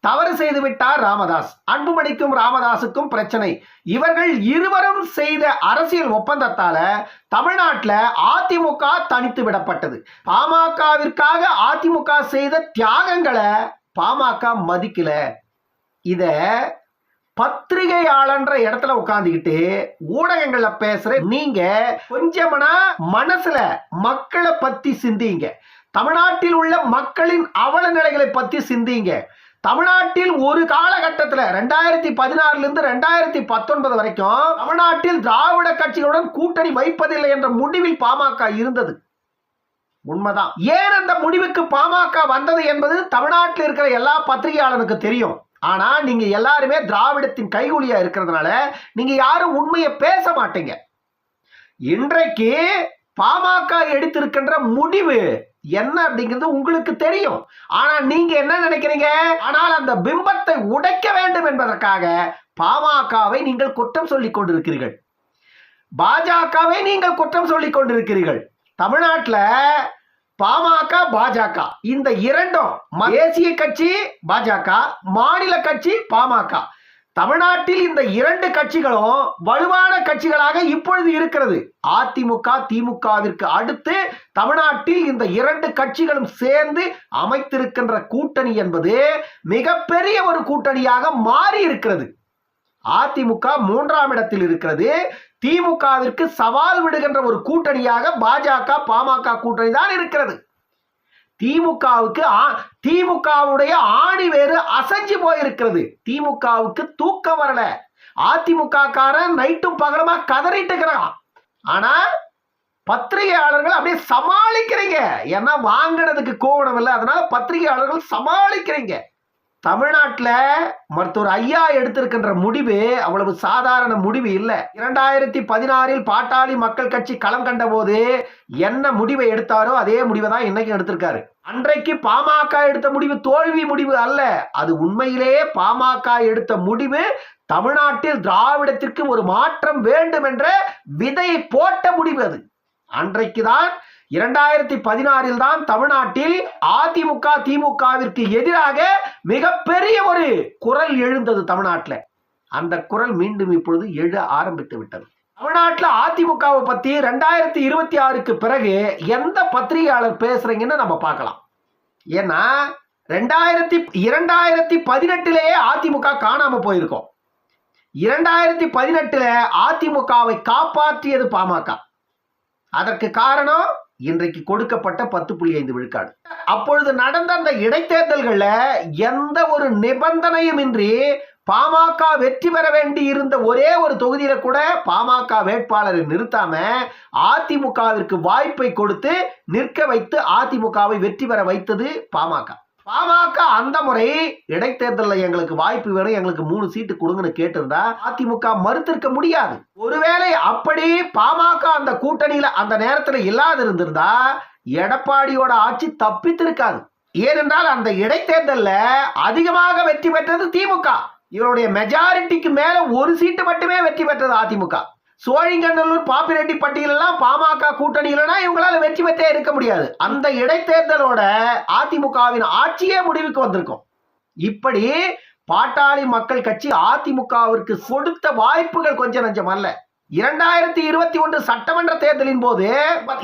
தவறு செய்து விட்டார் ராமதாஸ். அன்புமணிக்கும் ராமதாஸுக்கும் பிரச்சனை. இவர்கள் இருவரும் செய்த அரசியல் ஒப்பந்தத்தால தமிழ்நாட்டில் அதிமுக தனித்து விடப்பட்டது. பாமகவிற்காக அதிமுக செய்த தியாகங்களை பாமக மதிக்கல. இத பத்திரிகையாளன்ற இடத்துல உட்காந்துக்கிட்டு ஊடகங்கள்ல பேசுற நீங்க கொஞ்சமனா மனசுல மக்களை பத்தி சிந்திங்க. தமிழ்நாட்டில் உள்ள மக்களின் அவல நிலைகளை பத்தி சிந்திங்க. தமிழ்நாட்டில் ஒரு காலகட்டத்தில் ரெண்டாயிரத்தி பதினாறுல இருந்து ரெண்டாயிரத்தி பத்தொன்பது வரைக்கும் தமிழ்நாட்டில் திராவிட கட்சிகளுடன் கூட்டணி வைப்பதில்லை என்ற முடிவில் பாமக இருந்தது. உண்மைதான். ஏன் அந்த முடிவுக்கு பாமக வந்தது என்பது தமிழ்நாட்டில் இருக்கிற எல்லா பத்திரிகையாளனுக்கு தெரியும். ஆனா நீங்க எல்லாருமே திராவிடத்தின் கைகூலியா இருக்கிறதுனால நீங்க யாரும் உண்மையை பேச மாட்டீங்க. இன்றைக்கு பாமக எடுத்திருக்கின்ற முடிவு என்ன அப்படிங்கிறது உங்களுக்கு தெரியும். ஆனால் நீங்க என்ன நினைக்கிறீங்க? ஆனால் அந்த பிம்பத்தை உடைக்க வேண்டும் என்பதற்காக பாமகவை நீங்கள் குற்றம் சொல்லிக் கொண்டிருக்கிறீர்கள். பாஜகவை நீங்கள் குற்றம் சொல்லிக் கொண்டிருக்கிறீர்கள். தமிழ்நாட்டில் பாமக பாஜக இந்த இரண்டும் தேசிய கட்சி பாஜக மாநில கட்சி பாமக. தமிழ்நாட்டில் இந்த இரண்டு கட்சிகளும் வலுவான கட்சிகளாக இப்பொழுது இருக்கிறது. அதிமுக திமுகவிற்கு அடுத்து தமிழ்நாட்டில் இந்த இரண்டு கட்சிகளும் சேர்ந்து அமைத்திருக்கின்ற கூட்டணி என்பது மிகப்பெரிய ஒரு கூட்டணியாக மாறி இருக்கிறது. அதிமுக மூன்றாம் இடத்தில் இருக்கிறது. திமுகவிற்கு சவால் விடுகின்ற ஒரு கூட்டணியாக பாஜக பாமக கூட்டணி தான் இருக்கிறது. திமுகவுக்கு ஆ- திமுகவுடைய ஆணி வேறு அசைஞ்சு போயிருக்கிறது. திமுகவுக்கு தூக்கம் வரல. அதிமுக காரன் நைட்டும் பகலமா கதறிட்டு இருக்கிறான். ஆனா பத்திரிகையாளர்கள் அப்படியே சமாளிக்கிறீங்க. ஏன்னா வாங்கினதுக்கு கோவணம் இல்லை அதனால பத்திரிகையாளர்கள் சமாளிக்கிறீங்க. தமிழ்நாட்டில் மருத்துவர் ஐயா எடுத்திருக்கின்ற முடிவு அவ்வளவு சாதாரண முடிவு இல்லை. இரண்டாயிரத்தி பதினாறில் பாட்டாளி மக்கள் கட்சி களம் கண்ட போது என்ன முடிவை எடுத்தாரோ அதே முடிவை தான் இன்னைக்கு எடுத்திருக்காரு. அன்றைக்கு பாமக எடுத்த முடிவு தோல்வி முடிவு அல்ல. அது உண்மையிலேயே பாமக எடுத்த முடிவு தமிழ்நாட்டில் திராவிடத்திற்கு ஒரு மாற்றம் வேண்டும் என்ற விதை போட்ட முடிவு அது. அன்றைக்கு தான் இரண்டாயிரத்தி பதினாறில் தான் தமிழ்நாட்டில் அதிமுக திமுகவிற்கு எதிராக மிகப்பெரிய ஒரு குரல் எழுந்தது தமிழ்நாட்டில். அந்த குரல் மீண்டும் இப்பொழுது எழ ஆரம்பித்து விட்டது. தமிழ்நாட்டில் அதிமுகவை பத்தி ரெண்டாயிரத்தி இருபத்தி ஆறுக்கு பிறகு எந்த பத்திரிகையாளர் பேசுறீங்கன்னு நம்ம பார்க்கலாம். ஏன்னா ரெண்டாயிரத்தி இரண்டாயிரத்தி பதினெட்டிலேயே அதிமுக காணாம போயிருக்கோம். இரண்டாயிரத்தி பதினெட்டுல அதிமுகவை காப்பாற்றியது பாமக. அதற்கு காரணம் இன்றைக்கு கொடுக்கப்பட்ட பத்து புள்ளி ஐந்து விழுக்காடு. அப்பொழுது நடந்த அந்த இடைத்தேர்தல்களில் எந்த ஒரு நிபந்தனையும் இன்றி பாமக வெற்றி பெற வேண்டி இருந்த ஒரே ஒரு தொகுதியில கூட பாமக வேட்பாளரை நிறுத்தாம அதிமுகவிற்கு வாய்ப்பை கொடுத்து நிற்க வைத்து அதிமுகவை வெற்றி பெற வைத்தது பாமக. பாமக அந்த முறை இடைத்தேர்தலில் எங்களுக்கு வாய்ப்பு வேணும் எங்களுக்கு மூணு சீட்டு கொடுங்கன்னு கேட்டிருந்தா அதிமுக மறுத்திருக்க முடியாது. ஒருவேளை அப்படி பாமக அந்த கூட்டணியில அந்த நேரத்தில் இல்லாது இருந்திருந்தா எடப்பாடியோட ஆட்சி தப்பித்திருக்காது. ஏனென்றால் அந்த இடைத்தேர்தலில் அதிகமாக வெற்றி பெற்றது திமுக. இவருடைய மெஜாரிட்டிக்கு மேல ஒரு சீட்டு மட்டுமே வெற்றி பெற்றது அதிமுக. சோழிங்கநல்லூர் பாப்பிரெட்டி பட்டியலெல்லாம் பாமக கூட்டணி இல்லைன்னா இவங்களால வெற்றி பெற்றே இருக்க முடியாது. அந்த இடைத்தேர்தலோட அதிமுகவின் ஆட்சியே முடிவுக்கு வந்திருக்கும். இப்படி பாட்டாளி மக்கள் கட்சி அதிமுகவிற்கு கொடுத்த வாய்ப்புகள் கொஞ்சம் நஞ்சம் அல்ல. இரண்டாயிரத்தி இருபத்தி ஒன்று சட்டமன்ற தேர்தலின் போது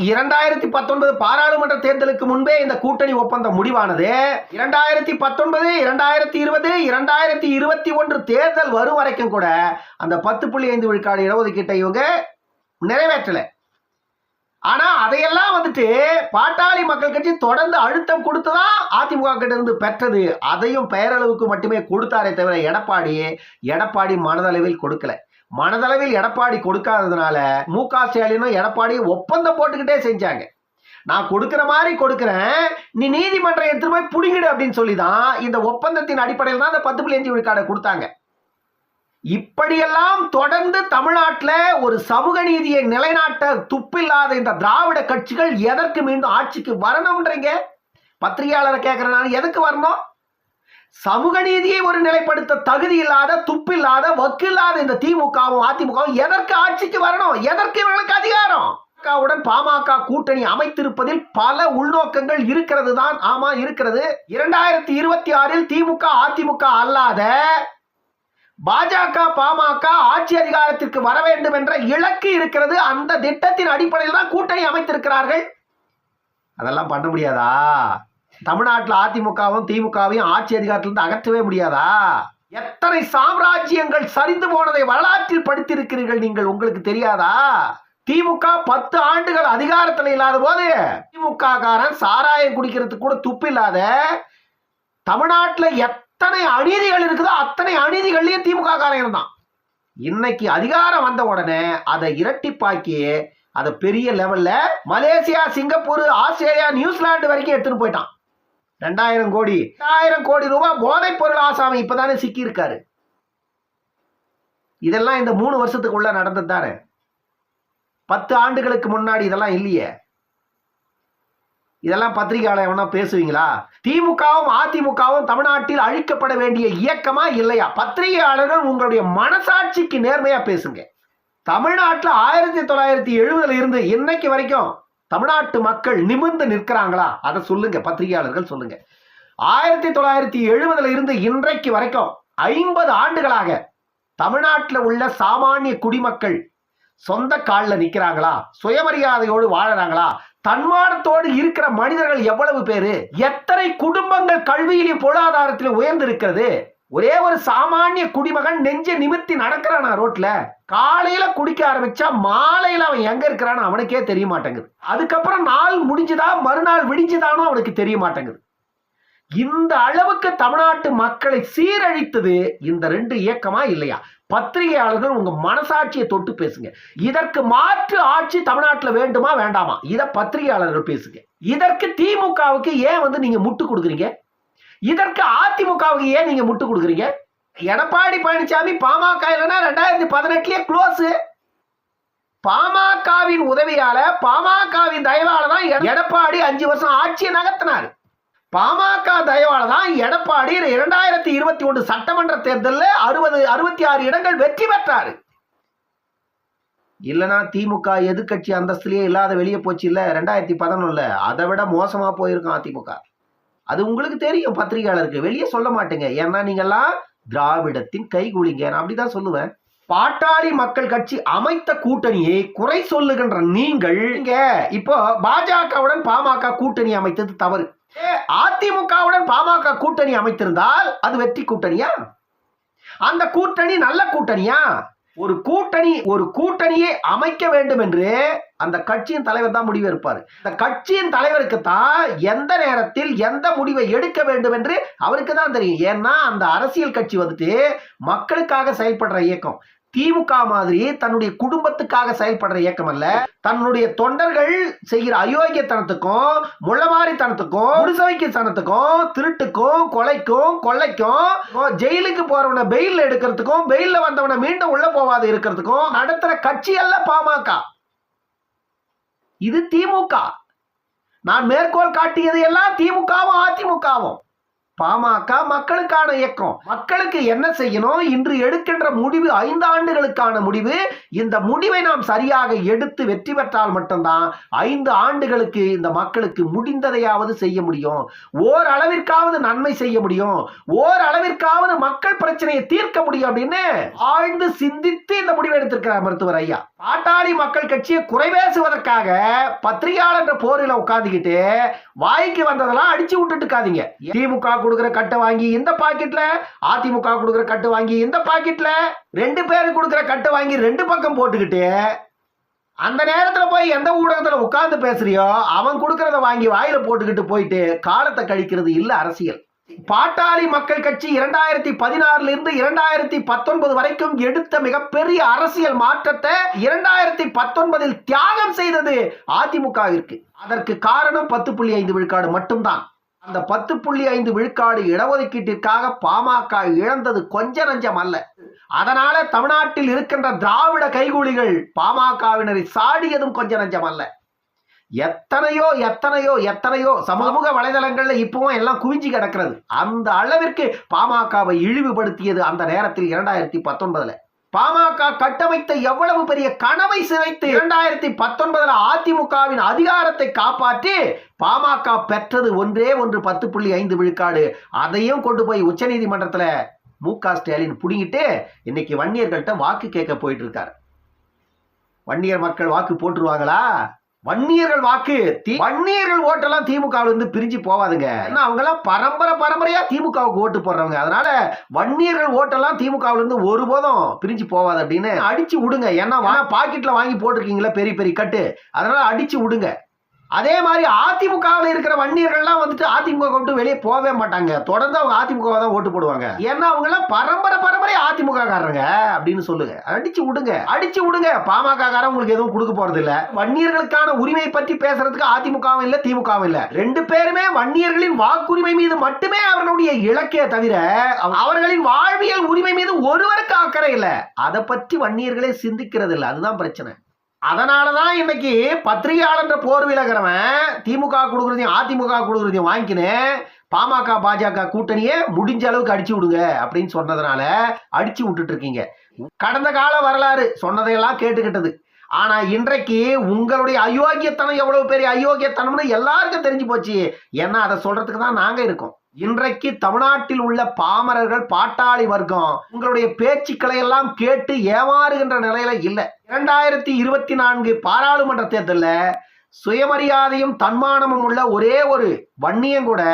இரண்டாயிரத்தி பத்தொன்பது பாராளுமன்ற தேர்தலுக்கு முன்பே இந்த கூட்டணி ஒப்பந்தம் முடிவானது. இரண்டாயிரத்தி பத்தொன்பது இரண்டாயிரத்தி இருபது இரண்டாயிரத்தி இருபத்தி ஒன்று தேர்தல் வரும் வரைக்கும் கூட அந்த பத்து புள்ளி ஐந்து விழுக்காடு இடஒதுக்கீட்டை இவங்க நிறைவேற்றல. ஆனா அதையெல்லாம் வந்துட்டு பாட்டாளி மக்கள் கட்சி தொடர்ந்து அழுத்தம் கொடுத்ததா அதிமுக கிட்ட இருந்து பெற்றது அதையும் பெயரளவுக்கு மட்டுமே கொடுத்தாரே தவிர எடப்பாடி எடப்பாடி மனதளவில் கொடுக்கல. மனதளவில் எடப்பாடி கொடுக்காததுனால மு க ஸ்டாலினும் எடப்பாடி ஒப்பந்தம் போட்டுக்கிட்டே செஞ்சாங்க. நான் கொடுக்கிற மாதிரி கொடுக்குறேன். நீ நீதிமன்றம் எடுத்துட்டு போய் பிடிங்கிடு அப்படின்னு சொல்லி தான் இந்த ஒப்பந்தத்தின் அடிப்படையில் தான் அந்த பத்து புள்ளி அஞ்சு விழுக்காடை கொடுத்தாங்க. இப்படியெல்லாம் தொடர்ந்து தமிழ்நாட்டில் ஒரு சமூக நீதியை நிலைநாட்ட துப்பில்லாத இந்த திராவிட கட்சிகள் எதற்கு மீண்டும் ஆட்சிக்கு வரணும்ன்றீங்க? பத்திரிகையாளரை நான் எதுக்கு வரணும்? சமூக நீதியை ஒரு நிலைப்படுத்த தகுதி இல்லாத துப்பில்லாத வக்கில்லாத இந்த திமுகவும் அதிமுகவும் எதற்கு ஆட்சிக்கு வரணும்? எதற்கு இவர்களுக்கு அதிகாரம்? பாமகவுடன் பாமக கூட்டணி அமைத்திருப்பதில் பல உள்நோக்கங்கள் இருக்கிறது தான். ஆமா இருக்கிறது. இரண்டாயிரத்தி இருபத்தி ஆறில் திமுக அதிமுக அல்லாத பாஜக பாமக ஆட்சி அதிகாரத்திற்கு வர வேண்டும் என்ற இலக்கு இருக்கிறது. அந்த திட்டத்தின் அடிப்படையில் தான் கூட்டணி அமைத்திருக்கிறார்கள். அதெல்லாம் பண்ண முடியாதா? தமிழ்நாட்டில் அதிமுகவும் திமுகவையும் ஆட்சி அதிகாரத்திலிருந்து அகற்றவே முடியாதா? எத்தனை சாம்ராஜ்யங்கள் சரிந்து போனதை வரலாற்றில் படித்திருக்கிறீர்கள் நீங்கள்? உங்களுக்கு தெரியாதா? திமுக பத்து ஆண்டுகள் அதிகாரத்தில் இல்லாத போது திமுக காரன் சாராயம் குடிக்கிறதுக்கு கூட துப்பு இல்லாத தமிழ்நாட்டில் எத்தனை அநீதிகள் இருக்குதோ அத்தனை அநீதிகள்லையும் திமுக காரன் இருந்தான். இன்னைக்கு அதிகாரம் வந்த உடனே அதை இரட்டிப்பாக்கி அதை பெரிய லெவல்ல மலேசியா சிங்கப்பூர் ஆஸ்திரேலியா நியூசிலாந்து வரைக்கும் எடுத்துட்டு போயிட்டான். ரெண்டாயிரம் கோடி. ரெண்டாயிரம் கோடி ரூபாய் போதைப் பொருள் ஆசாமி இப்பதானே சிக்கி இருக்காரு இதெல்லாம் இந்த மூணு வருஷத்துக்குள்ள நடந்தது தானே? பத்து ஆண்டுகளுக்கு முன்னாடி இதெல்லாம் இல்லையே. இதெல்லாம் பத்திரிகையாளர் எவனா பேசுவீங்களா? திமுகவும் அதிமுகவும் தமிழ்நாட்டில் அழிக்கப்பட வேண்டிய இயக்கமா இல்லையா? பத்திரிகையாளர்கள் உங்களுடைய மனசாட்சிக்கு நேர்மையா பேசுங்க. தமிழ்நாட்டில் ஆயிரத்தி தொள்ளாயிரத்தி எழுபதுல இருந்து இன்னைக்கு வரைக்கும் தமிழ்நாட்டு மக்கள் நிமிர்ந்து நிற்கிறாங்களா? அதை சொல்லுங்க பத்திரிகையாளர்கள் சொல்லுங்க. ஆயிரத்தி தொள்ளாயிரத்தி எழுபதுல இருந்து இன்றைக்கு வரைக்கும் ஐம்பது ஆண்டுகளாக தமிழ்நாட்டில் உள்ள சாமானிய குடிமக்கள் சொந்த காலில் நிற்கிறாங்களா சுயமரியாதையோடு வாழறாங்களா? தன்மானத்தோடு இருக்கிற மனிதர்கள் எவ்வளவு பேரு? எத்தனை குடும்பங்கள் கல்வியிலும் பொருளாதாரத்தில் உயர்ந்திருக்கிறது? ஒரே ஒரு சாமானிய குடிமகன் நெஞ்ச நிமித்தி நடக்கிறானா ரோட்ல? காலையில குடிக்க ஆரம்பிச்சா மாலையில அவன் எங்க இருக்கிறான்னு அவனுக்கே தெரிய மாட்டேங்குது. அதுக்கப்புறம் நாள் முடிஞ்சுதா மறுநாள் விடிஞ்சுதானோ அவனுக்கு தெரிய மாட்டேங்குது. இந்த அளவுக்கு தமிழ்நாட்டு மக்களை சீரழித்தது இந்த ரெண்டு இயக்கமா இல்லையா? பத்திரிகையாளர்கள் உங்க மனசாட்சியை தொட்டு பேசுங்க. இதற்கு மாற்று ஆட்சி தமிழ்நாட்டில் வேண்டுமா வேண்டாமா? இதை பத்திரிகையாளர்கள் பேசுங்க. இதற்கு திமுகவுக்கு ஏன் வந்து நீங்க முட்டு கொடுக்குறீங்க? இதற்கு அதிமுகவுக்கு ஏன் நீங்க முட்டு கொடுக்குறீங்க? எடப்பாடி பழனிசாமி பாமக இல்லைன்னா ரெண்டாயிரத்தி பதினெட்டுலயே க்ளோஸு பாமகவின் உதவியால பாமகவின் தயவால தான் எடப்பாடி அஞ்சு வருஷம் ஆட்சியை நகர்த்தினார். பாமக தயவால தான் எடப்பாடி இரண்டாயிரத்தி இருபத்தி ஒன்று சட்டமன்ற தேர்தலில் அறுபது அறுபத்தி ஆறு இடங்கள் வெற்றி பெற்றார். இல்லைனா திமுக எதிர்கட்சி அந்தஸ்துலேயே இல்லாத வெளியே போச்சு இல்லை ரெண்டாயிரத்தி பதினொன்றில் அதை விட மோசமாக போயிருக்கும் அதிமுக. அது உங்களுக்கு தெரியும் பத்திரிகையாளருக்கு. வெளியே சொல்ல மாட்டேங்க. ஏன்னா நீங்கள்லாம் திராவிடத்தின் கைகுலிங்க. நான் அப்படிதான் சொல்லுவேன். பாட்டாளி மக்கள் கட்சி அமைத்த கூட்டணியை குறை சொல்லுகின்ற நீங்கள் இங்க இப்போ பாஜகவுடன் பாமக கூட்டணி அமைத்தது தவறு. அதிமுகவுடன் பாமக கூட்டணி அமைத்திருந்தால் அது வெற்றி கூட்டணியா? அந்த கூட்டணி நல்ல கூட்டணியா? ஒரு கூட்டணி ஒரு கூட்டணியை அமைக்க வேண்டும் என்று அந்த கட்சியின் தலைவர் தான் முடிவு எடுப்பார் அந்த கட்சியின் தலைவருக்கு தான் எந்த நேரத்தில் எந்த முடிவை எடுக்க வேண்டும் என்று அவருக்கு தான் தெரியும். ஏன்னா அந்த அரசியல் கட்சி வந்துட்டு மக்களுக்காக செயல்படுற இயக்கம். திமுக மாதிரி தன்னுடைய குடும்பத்துக்காக செயல்படுற இயக்கம் அல்ல. தன்னுடைய தொண்டர்கள் செய்கிற அயோக்கியத்தனத்துக்கும் முள்ளமாரித்தனத்துக்கும் குடிசவைக்குத்தனத்துக்கும் திருட்டுக்கும் கொலைக்கும் கொள்ளைக்கும் ஜெயிலுக்கு போறவனை பெயில் எடுக்கிறதுக்கும் பெயில வந்தவனை மீண்டும் உள்ள போவாது இருக்கிறதுக்கும் நடத்துற கட்சி அல்ல பாமக. இது திமுக. நான் மேற்கோள் காட்டியது எல்லாம் திமுகவும் அதிமுகவும். பாமக மக்களுக்கான இயக்கம். மக்களுக்கு என்ன செய்யணும்? இன்று எடுக்கின்ற முடிவு ஐந்து ஆண்டுகளுக்கான முடிவு. இந்த முடிவை நாம் சரியாக எடுத்து வெற்றி பெற்றால் மட்டும்தான் ஐந்து ஆண்டுகளுக்கு இந்த மக்களுக்கு முடிந்ததையாவது செய்ய முடியும். ஓரளவிற்காவது நன்மை செய்ய முடியும். ஓரளவிற்காவது மக்கள் பிரச்சனையை தீர்க்க முடியும் அப்படின்னு ஆழ்ந்து சிந்தித்து இந்த முடிவை எடுத்திருக்கிறார் மருத்துவர் ஐயா. பாட்டாளி மக்கள் கட்சியை குறைவேசுவதற்காக பத்திரிகையாளர் என்ற போரில வாய்க்கு வந்ததெல்லாம் அடிச்சு விட்டுட்டு இருக்காதீங்க. திமுக கொடுக்குற கட்டை வாங்கி இந்த பாக்கெட்டில் அதிமுக கொடுக்குற கட்டு வாங்கி இந்த பாக்கெட்ல ரெண்டு பேர் கொடுக்குற கட்டை வாங்கி ரெண்டு பக்கம் போட்டுக்கிட்டு அந்த நேரத்துல போய் எந்த ஊடகத்துல உட்கார்ந்து பேசுறியோ அவன் கொடுக்கறத வாங்கி வாயில போட்டுக்கிட்டு போயிட்டு காலத்தை கழிக்கிறது இல்ல அரசியல். பாட்டாளி மக்கள் கட்சி இரண்டாயிரத்தி பதினாறுல இருந்து இரண்டாயிரத்தி பத்தொன்பது வரைக்கும் எடுத்த மிகப்பெரிய அரசியல் மாற்றத்தை இரண்டாயிரத்தி பத்தொன்பதில் தியாகம் செய்தது அதிமுகவிற்கு. அதற்கு காரணம் பத்து புள்ளி ஐந்து விழுக்காடு மட்டும்தான். அந்த பத்து புள்ளி ஐந்து விழுக்காடு இடஒதுக்கீட்டிற்காக பாமக இழந்தது கொஞ்ச நஞ்சம் அல்ல. அதனால தமிழ்நாட்டில் இருக்கின்ற திராவிட கைகூலிகள் பாமகவினரை சாடியதும் கொஞ்சம் நஞ்சம் அல்ல. எத்தனையோ எத்தனையோ எத்தனையோ சமூக வலைதளங்கள்ல இப்பவும் எல்லாம் குவிஞ்சு கிடக்கிறது. அந்த அளவிற்கு பாமகவை இழிவுபடுத்தியது அந்த நேரத்தில் இரண்டாயிரத்தி பத்தொன்பதுல. பாமக கட்டமைத்த எவ்வளவு பெரிய கனவை சிதைத்து இரண்டாயிரத்தி பத்தொன்பதுல அதிமுகவின் அதிகாரத்தை காப்பாற்றி பாமக பெற்றது ஒன்றே ஒன்று பத்து புள்ளி ஐந்து விழுக்காடு. அதையும் கொண்டு போய் உச்சநீதிமன்றத்தில் மு க ஸ்டாலின் புடுங்கிட்டு இன்னைக்கு வன்னியர்கள்ட்ட வாக்கு கேட்க போயிட்டு இருக்காரு. வன்னியர் மக்கள் வாக்கு போட்டுருவாங்களா? வன்னியர்கள் வாக்கு தி- வன்னியர்கள் ஓட்டெல்லாம் திமுக இருந்து பிரிஞ்சு போவாதுங்க. ஏன்னா அவங்க எல்லாம் பரம்பரை பரம்பரையா திமுகவுக்கு ஓட்டு போடுறவங்க. அதனால வன்னியர்கள் ஓட்டெல்லாம் திமுகவுல இருந்து ஒருபோதும் பிரிஞ்சு போவாது அப்படின்னு அடிச்சு விடுங்க. ஏன்னா வா- பாக்கெட்ல வாங்கி போட்டிருக்கீங்களா பெரிய பெரிய கட்டு. அதனால அடிச்சு விடுங்க. அதே மாதிரி அதிமுகவில் இருக்கிற வன்னியர்கள்லாம் வந்துட்டு அதிமுக விட்டு வெளியே போகவே மாட்டாங்க. தொடர்ந்து அவங்க அதிமுக தான் ஓட்டு போடுவாங்க. ஏன்னா அவங்க எல்லாம் பரம்பரை பரம்பரை அதிமுக காரங்க அப்படின்னு சொல்லுங்க. அடிச்சு விடுங்க. அடிச்சு விடுங்க. பாமக காரன் உங்களுக்கு எதுவும் கொடுக்க போறது இல்ல. வன்னியர்களுக்கான உரிமை பற்றி பேசுறதுக்கு அதிமுகவும் இல்ல திமுகவும் இல்ல. ரெண்டு பேருமே வன்னியர்களின் வாக்குரிமை மீது மட்டுமே அவர்களுடைய இலக்கே தவிர அவர்களின் வாழ்வியல் உரிமை மீது ஒருவருக்கு அக்கறை இல்ல. அதை பற்றி வன்னியர்களே சிந்திக்கிறது இல்லை. அதுதான் பிரச்சனை. அதனாலதான் இன்னைக்கு பத்திரிகையாளன்ற போர் திமுக கொடுக்குறதையும் அதிமுக கொடுக்குறதையும் வாங்கிக்கினேன் பாமக பாஜக கூட்டணியை முடிஞ்ச அளவுக்கு அடிச்சு விடுங்க அப்படின்னு சொன்னதுனால அடிச்சு விட்டுட்டு இருக்கீங்க. கடந்த கால வரலாறு சொன்னதையெல்லாம் கேட்டுக்கிட்டது. ஆனா இன்றைக்கு உங்களுடைய அயோக்கியத்தனம் எவ்வளவு பெரிய அயோக்கியத்தனம்னு எல்லாருக்கும் தெரிஞ்சு போச்சு. ஏன்னா அதை சொல்றதுக்கு தான் நாங்க இருக்கோம். இன்றைக்கு தமிழ்நாட்டில் உள்ள பாமரர்கள் பாட்டாளி வர்க்கம் உங்களுடைய பேச்சுக்களை எல்லாம் கேட்டு ஏமாறுகின்ற நிலையில இல்லை. இரண்டாயிரத்தி இருபத்தி நான்கு பாராளுமன்ற தேர்தலில் சுயமரியாதையும் தன்மானமும் உள்ள ஒரே ஒரு வன்னியம் கூட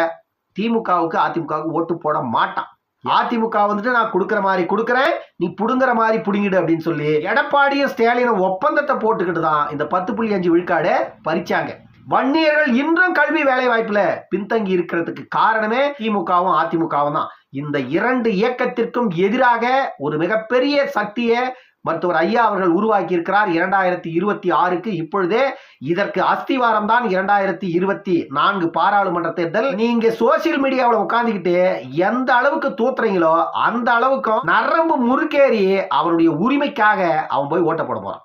திமுகவுக்கு அதிமுகவுக்கு ஓட்டு போட மாட்டான். அதிமுக வந்துட்டு நான் கொடுக்குற மாதிரி கொடுக்குறேன் நீ புடுங்குற மாதிரி புடுங்கிடு அப்படின்னு சொல்லி எடப்பாடியும் ஸ்டாலினும் ஒப்பந்தத்தை போட்டுக்கிட்டு தான் இந்த பத்து புள்ளி அஞ்சு விழுக்காடு பறிச்சாங்க. வன்னியர்கள் இன்றும் கல்வி வேலை வாய்ப்புல பின்தங்கி இருக்கிறதுக்கு காரணமே திமுகவும் அதிமுகவும் தான். இந்த இரண்டு இயக்கத்திற்கும் எதிராக ஒரு மிகப்பெரிய சக்தியை மருத்துவர் ஐயா அவர்கள் உருவாக்கி இருக்கிறார் இரண்டாயிரத்தி இருபத்தி ஆறுக்கு இப்பொழுதே இதற்கு அஸ்திவாரம் தான். இரண்டாயிரத்தி இருபத்தி நான்கு பாராளுமன்ற தேர்தல். நீங்க சோசியல் மீடியாவில் உட்காந்துக்கிட்டு எந்த அளவுக்கு தூத்துறீங்களோ அந்த அளவுக்கும் நரம்பு முறுக்கேறி அவருடைய உரிமைக்காக அவன் போய் ஓட்ட போட போறான்.